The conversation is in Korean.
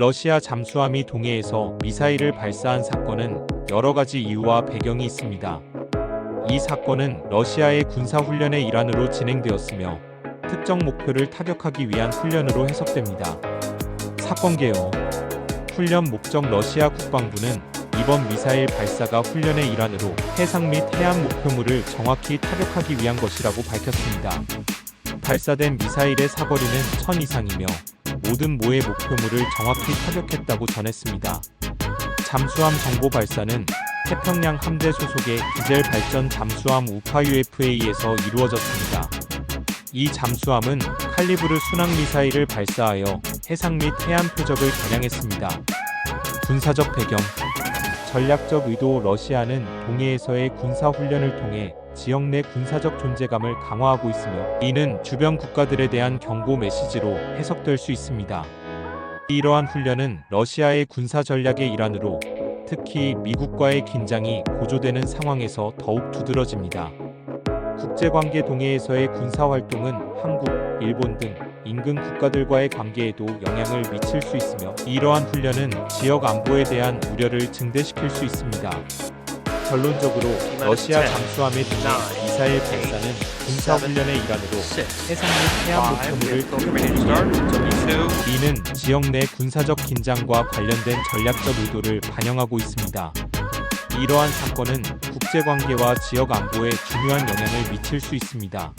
러시아 잠수함이 동해에서 미사일을 발사한 사건은 여러 가지 이유와 배경이 있습니다. 이 사건은 러시아의 군사훈련의 일환으로 진행되었으며 특정 목표를 타격하기 위한 훈련으로 해석됩니다. 사건 개요. 훈련 목적 러시아 국방부는 이번 미사일 발사가 훈련의 일환으로 해상 및 해안 목표물을 정확히 타격하기 위한 것이라고 밝혔습니다. 발사된 미사일의 사거리는 1000 이상이며 모든 모의 목표물을 정확히 타격했다고 전했습니다. 잠수함 정보 발사는 태평양 함대 소속의 디젤 발전 잠수함 우파 UFA에서 이루어졌습니다. 이 잠수함은 칼리브르 순항 미사일을 발사하여 해상 및 해안 표적을 겨냥했습니다. 군사적 배경 전략적 의도 러시아는 동해에서의 군사 훈련을 통해 지역 내 군사적 존재감을 강화하고 있으며 이는 주변 국가들에 대한 경고 메시지로 해석될 수 있습니다. 이러한 훈련은 러시아의 군사 전략의 일환으로 특히 미국과의 긴장이 고조되는 상황에서 더욱 두드러집니다. 국제관계 동해에서의 군사 활동은 한국, 일본 등 인근 국가들과의 관계에도 영향을 미칠 수 있으며 이러한 훈련은 지역 안보에 대한 우려를 증대시킬 수 있습니다. 결론적으로 러시아 잠수함의 동해 미사일 발사는 군사 훈련의 일환으로 해상 및 해안 목표물을. 이는 지역 내 군사적 긴장과 관련된 전략적 의도를 반영하고 있습니다. 이러한 사건은 국제관계와 지역 안보에 중요한 영향을 미칠 수 있습니다.